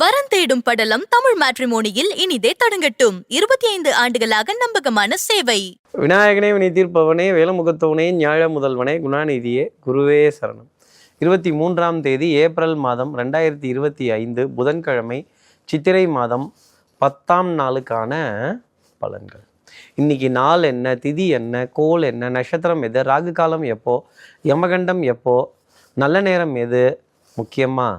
வரன் தேடும் படலம் தமிழ் மேட்ரிமோனியில் இனிதே தொடங்கட்டும். இருபத்தி ஐந்து ஆண்டுகளாக நம்பகமான சேவை. விநாயகனே வினை தீர்ப்பவனே வேலமுகத்தவனே ஞாழ முதல்வனே குணாநிதியே குருவே சரணம். இருபத்தி மூன்றாம் தேதி ஏப்ரல் மாதம் ரெண்டாயிரத்தி இருபத்தி ஐந்து புதன்கிழமை சித்திரை மாதம் பத்தாம் நாளுக்கான பலன்கள். இன்னைக்கு நாள் என்ன திதி என்ன கோல் என்ன நட்சத்திரம் எது ராகு காலம் எப்போ யமகண்டம் எப்போ நல்ல நேரம் எது முக்கியமாக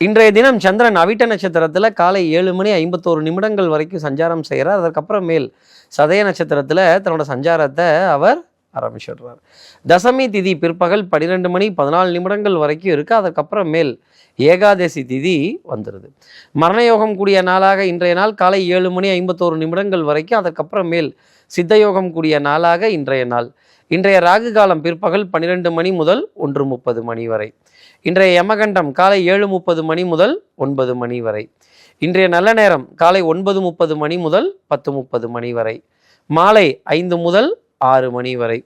இன்றைய தினம் சந்திரன் அவிட்ட நட்சத்திரத்தில் காலை ஏழு மணி ஐம்பத்தோரு நிமிடங்கள் வரைக்கும் சஞ்சாரம் செய்கிறார். அதற்கப்புறம் மேல் சதய நட்சத்திரத்தில் தன்னோட சஞ்சாரத்தை அவர் ஆரம்பிச்சிடுறார். தசமி திதி பிற்பகல் பன்னிரெண்டு மணி பதினாலு நிமிடங்கள் வரைக்கும் இருக்குது அதற்கப்புறம் மேல் ஏகாதசி திதி வந்துடுது மரணயோகம் கூடிய நாளாக இன்றைய நாள் காலை ஏழு மணி ஐம்பத்தோரு நிமிடங்கள் வரைக்கும் அதற்கப்புறம் மேல் சித்தயோகம் கூடிய நாளாக இன்றைய நாள். இன்றைய ராகு காலம் பிற்பகல் பன்னிரெண்டு மணி முதல் ஒன்று முப்பது மணி வரை. இன்றைய யமகண்டம் காலை ஏழு முப்பது மணி முதல் ஒன்பது மணி வரை. இன்றைய நல்ல நேரம் காலை ஒன்பது முப்பது மணி முதல் பத்து முப்பது மணி வரை. மாலை ஐந்து முதல் ஆறு மணி வரை.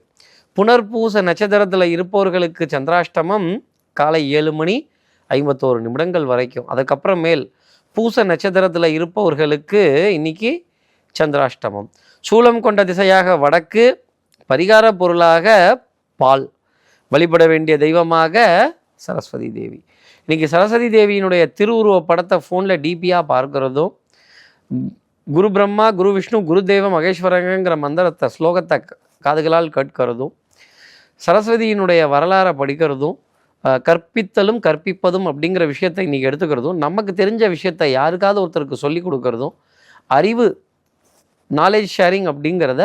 புனர்பூச நட்சத்திரத்தில் இருப்பவர்களுக்கு சந்திராஷ்டமம் காலை ஏழு மணி ஐம்பத்தோரு நிமிடங்கள் வரைக்கும். அதுக்கப்புறமேல் பூச நட்சத்திரத்தில் இருப்பவர்களுக்கு இன்னைக்கு சந்திராஷ்டமம். சூலம் கொண்ட திசையாக வடக்கு பரிகார பொருளாக பால். வழிபட வேண்டிய தெய்வமாக சரஸ்வதி தேவி. இன்னைக்கு சரஸ்வதி தேவியினுடைய திருவுருவ படத்தை ஃபோனில் டிபியாக பார்க்குறதும் குரு பிரம்மா குரு விஷ்ணு குரு தெய்வ மகேஸ்வரங்கிற மந்திரத்தை ஸ்லோகத்தை காதுகளால் கேட்கிறதும் சரஸ்வதியினுடைய வரலாறை படிக்கிறதும் கற்பித்தலும் கற்பிப்பதும் அப்படிங்கிற விஷயத்தை இன்றைக்கி எடுத்துக்கிறதும் நமக்கு தெரிஞ்ச விஷயத்தை யாருக்காவது ஒருத்தருக்கு சொல்லி கொடுக்கறதும் அறிவு நாலேஜ் ஷேரிங் அப்படிங்கிறத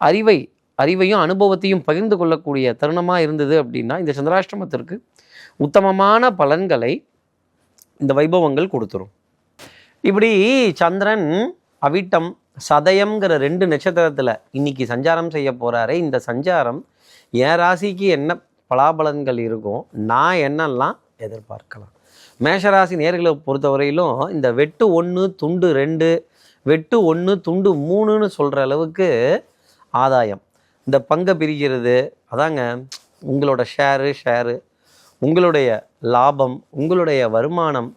அறிவை அறிவையும் அனுபவத்தையும் பகிர்ந்து கொள்ளக்கூடிய தருணமாக இருந்தது அப்படின்னா இந்த சந்திராஷ்டிரமத்திற்கு உத்தமமான பலன்களை இந்த வைபவங்கள் கொடுத்துரும். இப்படி சந்திரன் அவிட்டம் சதயம்ங்கிற ரெண்டு நட்சத்திரத்தில் இன்னைக்கு சஞ்சாரம் செய்ய போகிறாரே இந்த சஞ்சாரம் என் ராசிக்கு என்ன பலாபலன்கள் இருக்கும் நான் என்னெல்லாம் எதிர்பார்க்கலாம். மேஷராசி நேர்களை பொறுத்தவரையிலும் இந்த வெட்டு ஒன்று துண்டு ரெண்டு வெட்டு ஒன்று துண்டு மூணுன்னு சொல்கிற அளவுக்கு ஆதாயம். இந்த பங்கை பிரிக்கிறது அதாங்க உங்களோட ஷேரு ஷேரு உங்களுடைய லாபம் உங்களுடைய வருமானம்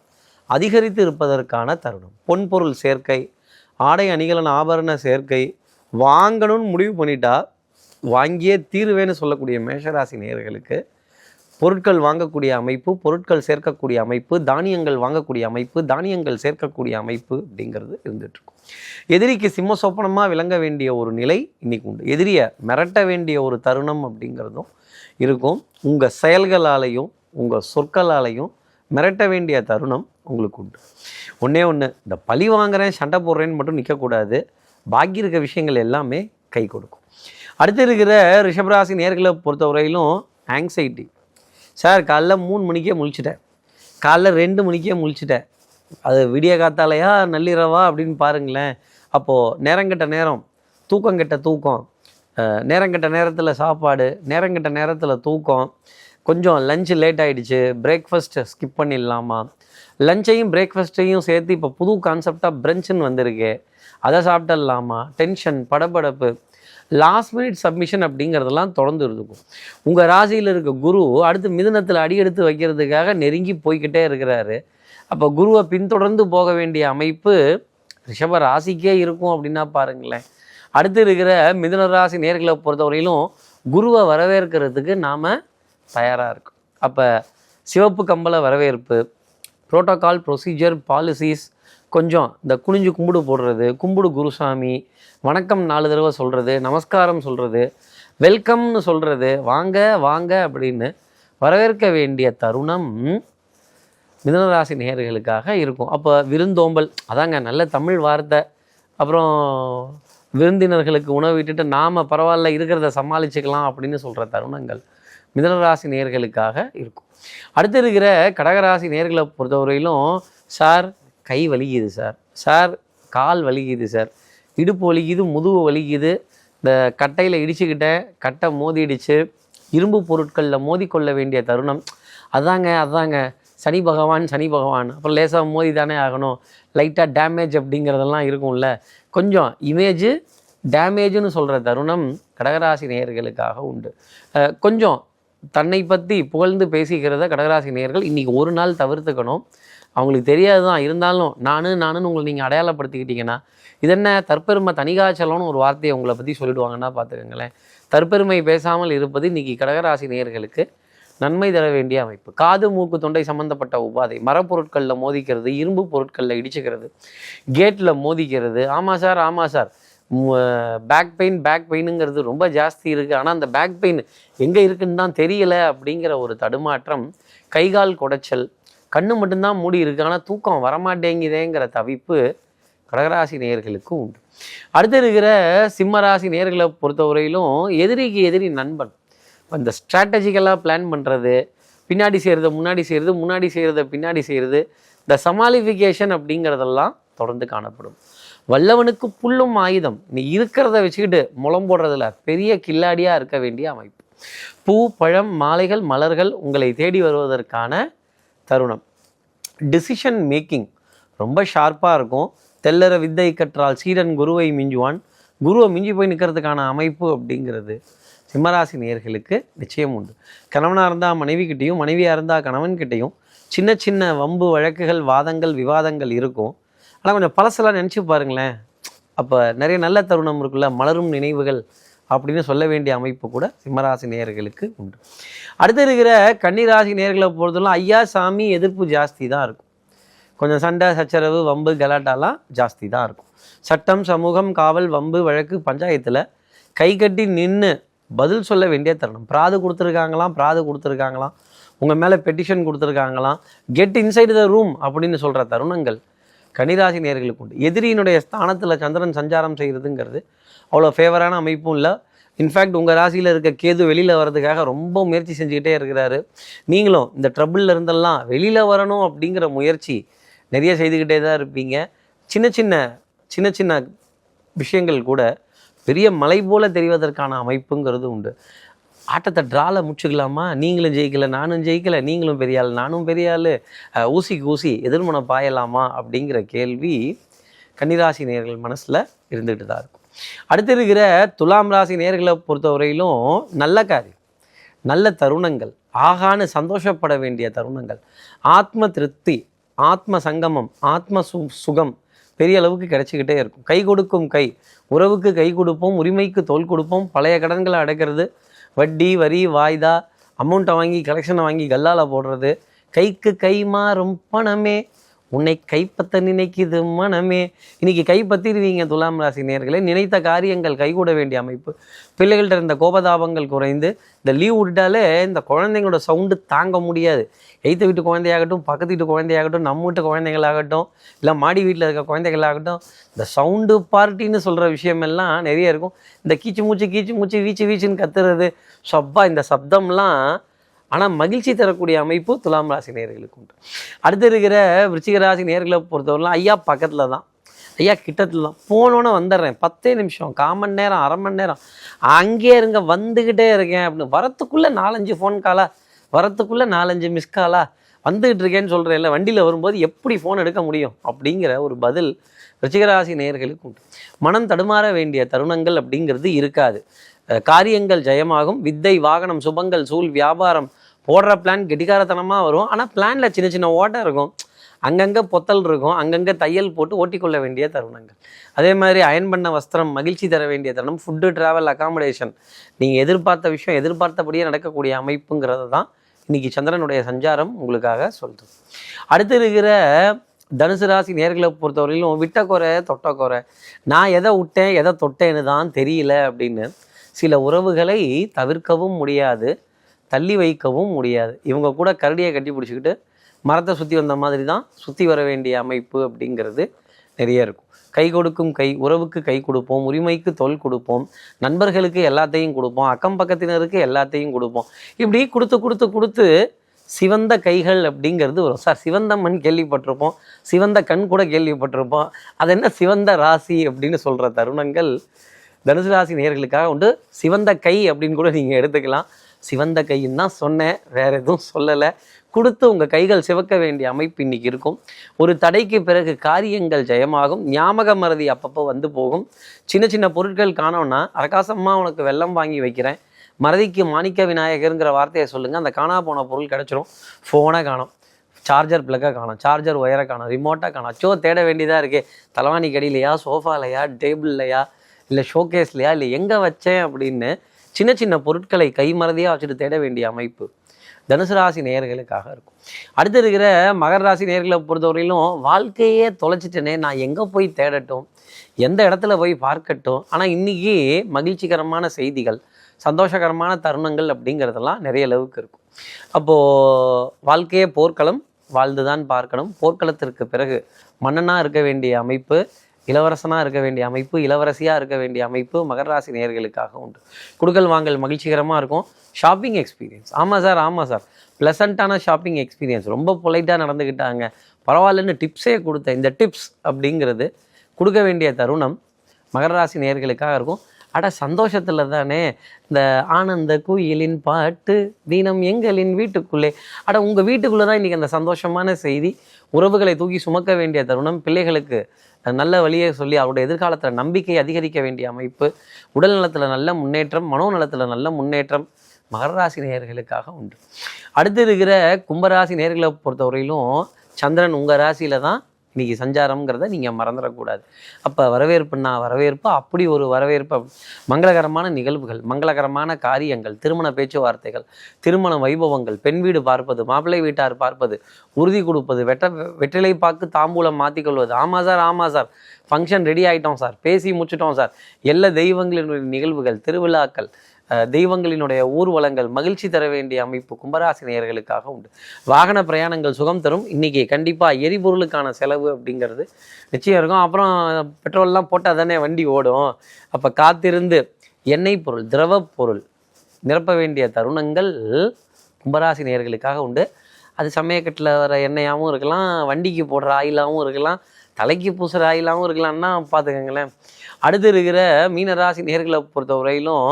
அதிகரித்து இருப்பதற்கான தருணம். பொன்பொருள் சேர்க்கை ஆடை அணிகலன் ஆபரண சேர்க்கை வாங்கணும்னு முடிவு பண்ணிட்டா வாங்கியே தீருவேன்னு சொல்லக்கூடிய மேஷராசி நேயர்களுக்கு பொருட்கள் வாங்கக்கூடிய அமைப்பு பொருட்கள் சேர்க்கக்கூடிய அமைப்பு தானியங்கள் வாங்கக்கூடிய அமைப்பு தானியங்கள் சேர்க்கக்கூடிய அமைப்பு அப்படிங்கிறது இருந்துட்டுருக்கும் எதிரிக்கு சிம்ம சொப்பனமாக விளங்க வேண்டிய ஒரு நிலை இன்னைக்கு உண்டு. எதிரியை மிரட்ட வேண்டிய ஒரு தருணம் அப்படிங்கிறதும் இருக்கும். உங்கள் செயல்களாலையும் உங்கள் சொற்களாலையும் மிரட்ட வேண்டிய தருணம் உங்களுக்கு உண்டு. ஒன்றே ஒன்று இந்த பழி வாங்குறேன் சண்டை போடுறேன்னு மட்டும் நிற்கக்கூடாது பாக்கி இருக்க விஷயங்கள் எல்லாமே கை கொடுக்கும். அடுத்து இருக்கிற ரிஷபராசி நேர்களை பொறுத்தவரையிலும் ஆங்ஸைட்டி சார் காலைல மூணு மணிக்கே முழிச்சிட்டேன். காலைல ரெண்டு மணிக்கே முழிச்சிட்டேன். அது விடிய காத்தாலையா நள்ளிரவா அப்படின்னு பாருங்களேன். அப்போது நேரங்கெட்ட நேரம் தூக்கங்கெட்ட தூக்கம் நேரங்கெட்ட நேரத்தில் சாப்பாடு நேரங்கெட்ட நேரத்தில் தூக்கம் கொஞ்சம் லஞ்சு லேட் ஆகிடுச்சு பிரேக்ஃபாஸ்ட் ஸ்கிப் பண்ணிடலாமா? லஞ்சையும் பிரேக்ஃபாஸ்ட்டையும் சேர்த்து இப்போ புது கான்செப்டாக பிரஞ்சுன்னு வந்திருக்கு. அதை சாப்பிட்டுடலாமா? டென்ஷன் படபடப்பு. லாஸ்ட் மினிட் சப்மிஷன் அப்படிங்கிறதெல்லாம் தொடர்ந்து இருக்கும். உங்கள் ராசியில் இருக்க குரு அடுத்து மிதுனத்தில் அடி எடுத்து வைக்கிறதுக்காக நெருங்கி போய்க்கிட்டே இருக்கிறாரு. அப்போ குருவை பின்தொடர்ந்து போக வேண்டிய அமைப்பு ரிஷப ராசிக்கே இருக்கும் அப்படின்னா பாருங்களேன். அடுத்து இருக்கிற மிதுன ராசி நேர்களை பொறுத்தவரையிலும் குருவை வரவேற்கிறதுக்கு நாம் தயாராக இருக்கும். அப்போ சிவப்பு கம்பள வரவேற்பு புரோட்டோகால் ப்ரொசீஜர் பாலிசிஸ் கொஞ்சம் இந்த குனிஞ்சு கும்பிடு போடுறது கும்பிடு குருசாமி வணக்கம் நாலு தடவை சொல்கிறது நமஸ்காரம் சொல்கிறது வெல்கம்னு சொல்கிறது வாங்க வாங்க அப்படின்னு வரவேற்க வேண்டிய தருணம் மிதனராசி நேயர்களுக்காக இருக்கும். அப்போ விருந்தோம்பல் அதாங்க நல்ல தமிழ் வார்த்தை. அப்புறம் விருந்தினர்களுக்கு உணவு விட்டுட்டு நாம் பரவாயில்ல இருக்கிறத சமாளிச்சுக்கலாம் அப்படின்னு சொல்கிற தருணங்கள் மிதனராசி நேர்களுக்காக இருக்கும். அடுத்து இருக்கிற கடகராசி நேர்களை பொறுத்தவரையிலும் சார் கை வலிக்குது சார். சார் கால் வலிக்குது சார். இடுப்பு வலிக்குது முதுகு வலிக்குது. இந்த கட்டையில் இடிச்சுக்கிட்டேன் கட்டை மோதிடுச்சு. இரும்பு பொருட்களில் மோதிக்கொள்ள வேண்டிய தருணம். அதாங்க அதாங்க. சனி பகவான் சனி பகவான். அப்புறம் லேசாக மோதி தானே ஆகணும். லைட்டாக டேமேஜ் அப்படிங்கிறதெல்லாம் இருக்கும்ல. கொஞ்சம் இமேஜ் டேமேஜ்னு சொல்கிற தருணம் கடகராசி நேயர்களுக்காக உண்டு. கொஞ்சம் தன்னை பற்றி புகழ்ந்து பேசிக்கிறத கடகராசி நேயர்கள் இன்றைக்கி ஒரு நாள் தவிர்த்துக்கணும். அவங்களுக்கு தெரியாது தான் இருந்தாலும் நானு நானுன்னு உங்களை நீங்கள் அடையாளப்படுத்திக்கிட்டீங்கன்னா இது என்ன தற்பெருமை தனிகாச்சலம்னு ஒரு வார்த்தையை உங்களை பற்றி சொல்லிடுவாங்கன்னா பார்த்துக்கங்களேன் தற்பெருமை பேசாமல் இருப்பது இன்றைக்கி கடகராசி நேயர்களுக்கு நன்மை தர வேண்டிய அமைப்பு. காது மூக்கு தொண்டை சம்பந்தப்பட்ட உபாதை. மரப்பொருட்களில் மோதிக்கிறது இரும்பு பொருட்களில் இடிச்சுக்கிறது கேட்டில் மோதிக்கிறது. ஆமாம் சார் ஆமாம் சார். பேக் பெயின் பேக் பெயினுங்கிறது ரொம்ப ஜாஸ்தி இருக்குது ஆனால் அந்த பேக் பெயின் எங்கே இருக்குன்னு தான் தெரியல அப்படிங்கிற ஒரு தடுமாற்றம் கைகால் குடைச்சல் கண்ணு மட்டும்தான் மூடி இருக்கு ஆனால் தூக்கம் வரமாட்டேங்குதேங்கிற தவிப்பு கடகராசி நேயர்களுக்கு உண்டு. அடுத்து இருக்கிற சிம்மராசி நேயர்களை பொறுத்தவரையிலும் எதிரிக்கு எதிரி நண்பன். இந்த ஸ்ட்ராட்டஜிக்கலாக பிளான் பண்ணுறது பின்னாடி செய்கிறத முன்னாடி செய்கிறது முன்னாடி செய்கிறத பின்னாடி செய்கிறது இந்த சமாளிஃபிகேஷன் அப்படிங்கிறதெல்லாம் தொடர்ந்து காணப்படும். வல்லவனுக்கு புல்லும் ஆயுதம். நீ இருக்கிறத வச்சுக்கிட்டு முளம் போடுறதுல பெரிய கில்லாடியாக இருக்க வேண்டிய அமைப்பு. பூ பழம் மாலைகள் மலர்கள் உங்களை தேடி வருவதற்கான தருணம். டிசிஷன் மேக்கிங் ரொம்ப ஷார்ப்பாக இருக்கும். தெல்லற வித்தை கற்றால் சீடன் குருவை மிஞ்சுவான். குருவை மிஞ்சி போய் நிற்கிறதுக்கான அமைப்பு அப்படிங்கிறது சிம்மராசி நேர்களுக்கு நிச்சயம் உண்டு. கணவனாக இருந்தால் மனைவிக்கிட்டேயும் மனைவியாக இருந்தால் கணவன்கிட்டையும் சின்ன சின்ன வம்பு வழக்குகள் வாதங்கள் விவாதங்கள் இருக்கும். ஆனால் கொஞ்சம் பழசெல்லாம் நினச்சி பாருங்களேன். அப்போ நிறைய நல்ல தருணம் இருக்குல்ல மலரும் நினைவுகள் அப்படின்னு சொல்ல வேண்டிய அமைப்பு கூட சிம்மராசி நேர்களுக்கு உண்டு. அடுத்து இருக்கிற கன்னிராசி நேர்களை பொறுத்தவரை ஐயா சாமி எதிர்ப்பு ஜாஸ்தி தான் இருக்கும். கொஞ்சம் சண்டை சச்சரவு வம்பு கலாட்டாலாம் ஜாஸ்தி தான் இருக்கும். சட்டம் சமூகம் காவல் வம்பு வழக்கு பஞ்சாயத்தில் கை கட்டி நின்று பதில் சொல்ல வேண்டிய தருணம். பிராது கொடுத்துருக்காங்களாம் பிராது கொடுத்துருக்காங்களாம். உங்கள் மேலே பெட்டிஷன் கொடுத்துருக்காங்களாம். கெட் இன்சைடு த ரூம் அப்படின்னு சொல்கிற தருணங்கள் கன்னிராசி நேயர்களுக்கு உண்டு. எதிரியினுடைய ஸ்தானத்தில் சந்திரன் சஞ்சாரம் செய்கிறதுங்கிறது அவ்வளோ ஃபேவரான அமைப்பும் இல்லை. இன்ஃபேக்ட் உங்கள் ராசியில் இருக்க கேது வெளியில் வர்றதுக்காக ரொம்ப முயற்சி செஞ்சுக்கிட்டே இருக்கிறாரு. நீங்களும் இந்த ட்ரபிளில் இருந்தெல்லாம் வெளியில் வரணும் அப்படிங்கிற முயற்சி நிறைய செய்துக்கிட்டே தான் இருப்பீங்க. சின்ன சின்ன சின்ன சின்ன விஷயங்கள் கூட பெரிய மலை போல் தெரிவதற்கான அமைப்புங்கிறது உண்டு. ஆட்டத்தை ட்ரால முடிச்சுக்கலாமா? நீங்களும் ஜெயிக்கல நானும் ஜெயிக்கல நீங்களும் பெரிய ஆள் நானும் பெரிய ஆள் ஊசிக்கு ஊசி எதிர்மனம் பாயலாமா அப்படிங்கிற கேள்வி கன்னிராசி நேர்கள் மனசில் இருந்துகிட்டு தான் இருக்கும். அடுத்து இருக்கிற துலாம் ராசி நேர்களை பொறுத்தவரையிலும் நல்ல காரியம் நல்ல தருணங்கள் ஆகான்னு சந்தோஷப்பட வேண்டிய தருணங்கள் ஆத்ம திருப்தி ஆத்ம சங்கமம் ஆத்ம சு சுகம் பெரிய அளவுக்கு கிடைச்சிக்கிட்டே இருக்கும். கை கொடுக்கும் கை உறவுக்கு கை கொடுப்போம் உரிமைக்கு தோல் கொடுப்போம் பழைய கடன்களை அடைக்கிறது வட்டி வரி வாய்தா அமௌண்ட்டை வாங்கி கலெக்ஷனை வாங்கி கல்லால் போடுறது கைக்கு கை மாறும் பணமே உன்னை கைப்பற்ற நினைக்குது மனமே. இன்னைக்கு கைப்பற்றிடுவீங்க துலாம் ராசி நேர்களே. நினைத்த காரியங்கள் கைகூட வேண்டிய அமைப்பு. பிள்ளைகள்கிட்ட இருந்த கோபதாபங்கள் குறைந்து இந்த லீவ் விட்டாலே இந்த குழந்தைங்களோட சவுண்டு தாங்க முடியாது. எய்த்த வீட்டு குழந்தையாகட்டும் பக்கத்து வீட்டு குழந்தையாகட்டும் நம்ம வீட்டு குழந்தைங்களாகட்டும் இல்லை மாடி வீட்டில் இருக்க குழந்தைகளாகட்டும் இந்த சவுண்டு பார்ட்டின்னு சொல்கிற விஷயமெல்லாம் நிறைய இருக்கும். இந்த கீச்சு மூச்சு கீச்சு மூச்சு வீச்சு வீச்சுன்னு கத்துறது. சப்பா இந்த சப்தம்லாம் ஆனால் மகிழ்ச்சி தரக்கூடிய அமைப்பு துலாம் ராசி நேர்களுக்கு உண்டு. அடுத்து இருக்கிற விருச்சிக ராசி நேர்களை பொறுத்தவரைலாம் ஐயா பக்கத்தில் தான். ஐயா கிட்டத்தில் தான். போனோன்னே வந்துடுறேன். பத்தே நிமிஷம் கால் மணி நேரம் அரை மணி நேரம். அங்கேயே இருங்க வந்துக்கிட்டே இருக்கேன் அப்படின்னு. வரத்துக்குள்ளே நாலஞ்சு ஃபோன் காலா வரத்துக்குள்ளே நாலஞ்சு மிஸ் காலா வந்துகிட்டு இருக்கேன்னு சொல்கிறேன்ல வண்டியில் வரும்போது எப்படி ஃபோன் எடுக்க முடியும்? அப்படிங்கிற ஒரு பதில் ரிச்சிகராசி நேர்களுக்கு உண்டு. மனம் தடுமாற வேண்டிய தருணங்கள் அப்படிங்கிறது இருக்காது. காரியங்கள் ஜெயமாகும். வித்தை வாகனம் சுபங்கள் சூழ் வியாபாரம் போடுற பிளான் கெட்டிக்காரத்தனமாக வரும். ஆனால் பிளானில் சின்ன சின்ன ஓட்டை இருக்கும். அங்கங்கே பொத்தல் இருக்கும். அங்கங்கே தையல் போட்டு ஓட்டிக்கொள்ள வேண்டிய தருணங்கள். அதே மாதிரி அயன் பண்ண வஸ்திரம் மகிழ்ச்சி தர வேண்டிய தருணம் ஃபுட்டு ட்ராவல் அகாமடேஷன் நீங்கள் எதிர்பார்த்த விஷயம் எதிர்பார்த்தபடியே நடக்கக்கூடிய அமைப்புங்கிறது தான் இன்னைக்கு சந்திரனுடைய சஞ்சாரம் உங்களுக்காக சொல்லுது அடுத்து இருக்கிற தனுசு ராசி நேர்களை பொறுத்தவரையிலும் விட்ட குறை தொட்ட குறை. நான் எதை விட்டேன் எதை தொட்டேன்னு தான் தெரியல அப்படின்னு சில உறவுகளை தவிர்க்கவும் முடியாது. தள்ளி வைக்கவும் முடியாது. இவங்க கூட கரடியை கட்டி பிடிச்சிக்கிட்டு மரத்தை சுற்றி வந்த மாதிரி தான் சுற்றி வர வேண்டிய அமைப்பு அப்படிங்கிறது நிறைய இருக்கும். கை கொடுக்கும் கை உறவுக்கு கை கொடுப்போம் உரிமைக்கு தொல் கொடுப்போம் நண்பர்களுக்கு எல்லாத்தையும் கொடுப்போம் அக்கம் பக்கத்தினருக்கு எல்லாத்தையும் கொடுப்போம். இப்படி கொடுத்து கொடுத்து கொடுத்து சிவந்த கைகள் அப்படிங்கிறது வரும். சார் சிவந்த மண் கேள்விப்பட்டிருப்போம். சிவந்த கண் கூட கேள்விப்பட்டிருப்போம். அது என்ன சிவந்த ராசி அப்படின்னு சொல்கிற தருணங்கள் தனுசு ராசி நேயர்களுக்காக உண்டு. சிவந்த கை அப்படின்னு கூட நீங்கள் எடுத்துக்கலாம். சிவந்த கைன்னு தான் சொன்னேன். வேற எதுவும் சொல்லலை. கொடுத்து உங்கள் கைகள் சிவக்க வேண்டிய அமைப்பு இன்னைக்கு இருக்கும். ஒரு தடைக்கு பிறகு காரியங்கள் ஜெயமாகும். ஞாபக மறதி அப்பப்போ வந்து போகும். சின்ன சின்ன பொருட்கள் காணோன்னா அரகாசமாக உனக்கு வெள்ளம் வாங்கி வைக்கிறேன். மறதிக்கு மாணிக்க விநாயகருங்கிற வார்த்தையை சொல்லுங்கள் அந்த காணா போன பொருள் கிடச்சிரும். ஃபோனை காணும். சார்ஜர் ப்ளக்கை காணும். சார்ஜர் ஒயரை காணும். ரிமோட்டை காணும். அச்சோ தேட வேண்டியதாக இருக்கே. தலைவாணி கடியிலையா சோஃபாலையா டேபிள்லையா இல்லை ஷோகேஸ்லையா இல்லை எங்கே வச்சேன் அப்படின்னு சின்ன சின்ன பொருட்களை கைமறதியாக வச்சுட்டு தேட வேண்டிய அமைப்பு தனுசு ராசி நேர்களுக்காக இருக்கும். அடுத்து இருக்கிற மகர ராசி நேயர்களை பொறுத்தவரையிலும் வாழ்க்கையே தொலைச்சிட்டேனே. நான் எங்கே போய் தேடட்டும்? எந்த இடத்துல போய் பார்க்கட்டும்? ஆனால் இன்றைக்கி மகிழ்ச்சிகரமான செய்திகள் சந்தோஷகரமான தருணங்கள் அப்படிங்கிறதெல்லாம் நிறைய அளவுக்கு இருக்கும். அப்போது வாழ்க்கையே போர்க்களம் வாழ்ந்துதான் பார்க்கணும். போர்க்களத்திற்கு பிறகு மன்னனாக இருக்க வேண்டிய அமைப்பு இளவரசனாக இருக்க வேண்டிய அமைப்பு இளவரசியாக இருக்க வேண்டிய அமைப்பு மகர ராசி நேர்களுக்காக உண்டு. குடுக்கல் வாங்கல் மகிழ்ச்சிகரமாக இருக்கும். ஷாப்பிங் எக்ஸ்பீரியன்ஸ் ஆமாம் சார் ஆமாம் சார். ப்ளசண்ட்டான ஷாப்பிங் எக்ஸ்பீரியன்ஸ் ரொம்ப பொலைட்டாக நடந்துக்கிட்டாங்க பரவாயில்லன்னு டிப்ஸே கொடுத்தேன் இந்த டிப்ஸ் அப்படிங்கிறது கொடுக்க வேண்டிய தருணம் மகர ராசி நேர்களுக்காக இருக்கும். அட சந்தோஷத்தில் தானே. இந்த ஆனந்த குயிலின் பாட்டு தினம் எங்களின் வீட்டுக்குள்ளே. அட உங்கள் வீட்டுக்குள்ளே தான் இன்றைக்கி அந்த சந்தோஷமான செய்தி. உறவுகளை தூக்கி சுமக்க வேண்டிய தருணம் பிள்ளைகளுக்கு நல்ல வழியை சொல்லி அவருடைய எதிர்காலத்தில் நம்பிக்கை அதிகரிக்க வேண்டிய அமைப்பு உடல் நலத்தில் நல்ல முன்னேற்றம் மனோநலத்தில் நல்ல முன்னேற்றம் மகர ராசி உண்டு. அடுத்து இருக்கிற கும்பராசி நேயர்களை பொறுத்தவரையிலும் சந்திரன் உங்கள் ராசியில் தான் இன்னைக்கு சஞ்சாரம்ங்கிறத நீங்கள் மறந்துடக்கூடாது. அப்போ வரவேற்புன்னா வரவேற்பு அப்படி ஒரு வரவேற்பு. மங்களகரமான நிகழ்வுகள் மங்களகரமான காரியங்கள் திருமண பேச்சுவார்த்தைகள் திருமண வைபவங்கள் பெண் வீடு பார்ப்பது மாப்பிள்ளை வீட்டார் பார்ப்பது உறுதி கொடுப்பது வெட்ட வெற்றிலை பார்க்கு தாம்பூலம் மாற்றிக்கொள்வது ஆமாம் சார் ஆமாம் சார். ஃபங்க்ஷன் ரெடி ஆகிட்டோம் சார். பேசி முடிச்சிட்டோம் சார். எல்லா தெய்வங்களினுடைய நிகழ்வுகள் திருவிழாக்கள் தெய்வங்களினுடைய ஊர்வலங்கள் மகிழ்ச்சி தர வேண்டிய அமைப்பு கும்பராசினியர்களுக்காக உண்டு. வாகன பிரயாணங்கள் சுகம் தரும். இன்னைக்கு கண்டிப்பாக எரிபொருளுக்கான செலவு அப்படிங்கிறது நிச்சயம் இருக்கும். அப்புறம் பெட்ரோல்லாம் போட்டால் தானே வண்டி ஓடும். அப்போ காத்திருந்து எண்ணெய் பொருள் திரவ பொருள் நிரப்ப வேண்டிய தருணங்கள் கும்பராசி நேயர்களுக்காக உண்டு. அது சமயக்கட்டில் வர எண்ணெயாகவும் இருக்கலாம் வண்டிக்கு போடுற ஆயிலாகவும் இருக்கலாம் தலைக்கு பூசுகிற ஆயிலாகவும் இருக்கலாம்னா பார்த்துக்கங்களேன் அடுத்து இருக்கிற மீனராசி நேர்களை பொறுத்த வரையிலும்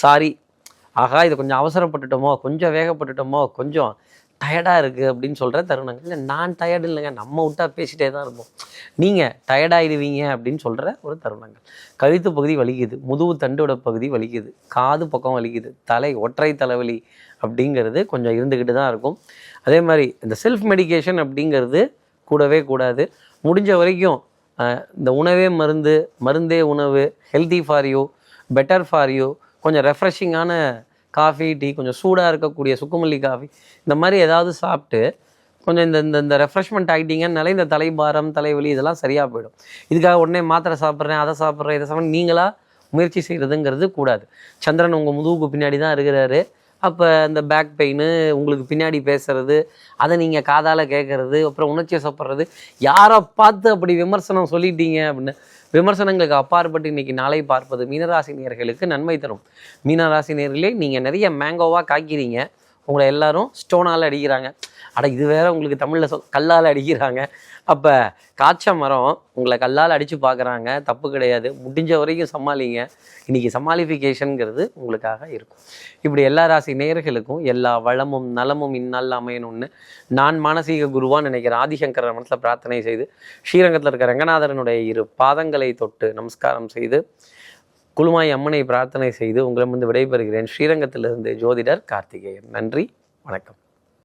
சாரி ஆகா இது கொஞ்சம் அவசரப்பட்டுட்டோமோ கொஞ்சம் வேகப்பட்டுட்டோமோ கொஞ்சம் டயர்டாக இருக்குது அப்படின்னு சொல்கிற தருணங்கள் இல்லை நான் டயர்டு இல்லைங்க நம்ம விட்டா பேசிகிட்டே தான் இருப்போம். நீங்கள் டயர்டாயிடுவீங்க அப்படின்னு சொல்கிற ஒரு தருணங்கள். கழுத்து பகுதி வலிக்குது முதுகு தண்டோட பகுதி வலிக்குது காது பக்கம் வலிக்குது தலை ஒற்றை தலைவலி அப்படிங்கிறது கொஞ்சம் இருந்துக்கிட்டு தான் இருக்கும். அதே மாதிரி இந்த செல்ஃப் மெடிகேஷன் அப்படிங்கிறது கூடவே கூடாது. முடிஞ்ச வரைக்கும் இந்த உணவே மருந்து மருந்தே உணவு healthy for you better for you கொஞ்சம் ரெஃப்ரெஷிங்கான காஃபி டீ கொஞ்சம் சூடாக இருக்கக்கூடிய சுக்குமல்லி காஃபி இந்த மாதிரி ஏதாவது சாப்பிட்டு கொஞ்சம் இந்த இந்த இந்த ரெஃப்ரெஷ்மெண்ட் ஆகிட்டீங்கன்னாலே இந்த தலைபாரம் தலைவலி இதெல்லாம் சரியாக போயிடும். இதுக்காக உடனே மாத்திரை சாப்பிட்றேன் அதை சாப்பிட்றேன் இதை சாப்பிட்றேன். நீங்களாக முயற்சி செய்கிறதுங்கிறது கூடாது. சந்திரன் உங்கள் முதுகுக்கு பின்னாடி தான் இருக்கிறாரு. அப்போ இந்த பேக் பெயின் உங்களுக்கு பின்னாடி பேசுறது அதை நீங்கள் காதால் கேட்குறது அப்புறம் உணர்ச்சியை சாப்பிட்றது யாரை பார்த்து அப்படி விமர்சனம் சொல்லிட்டீங்க அப்படின்னு விமர்சனங்களுக்கு அப்பாற்பட்டு இன்னைக்கு நாளை பார்ப்பது மீனராசினியர்களுக்கு நன்மை தரும். மீனராசினியர்களே நீங்கள் நிறைய மேங்கோவாக காய்க்கிறீங்க. உங்களை எல்லாரும் ஸ்டோனால் அடிக்கிறாங்க. அட இது வேற உங்களுக்கு தமிழில் சொல் கல்லால் அடிக்கிறாங்க. அப்போ காய்ச்ச மரம் உங்களை கல்லால் அடித்து பார்க்குறாங்க தப்பு கிடையாது. முடிஞ்ச வரைக்கும் சமாளிங்க. இன்றைக்கி சமாளிஃபிகேஷனுங்கிறது உங்களுக்காக இருக்கும். இப்படி எல்லா ராசி நேயர்களுக்கும் எல்லா வளமும் நலமும் இந்நாளில் அமையணும்னு நான் மானசீக குருவான்னு நினைக்கிறேன் ஆதிசங்கர மனசில் பிரார்த்தனை செய்து ஸ்ரீரங்கத்தில் இருக்கிற ரங்கநாதரனுடைய இரு பாதங்களை தொட்டு நமஸ்காரம் செய்து குழுமாய் அம்மனை பிரார்த்தனை செய்து உங்களிடமிருந்து விடைபெறுகிறேன். ஸ்ரீரங்கத்திலிருந்து ஜோதிடர் கார்த்திகேயன். நன்றி. வணக்கம்.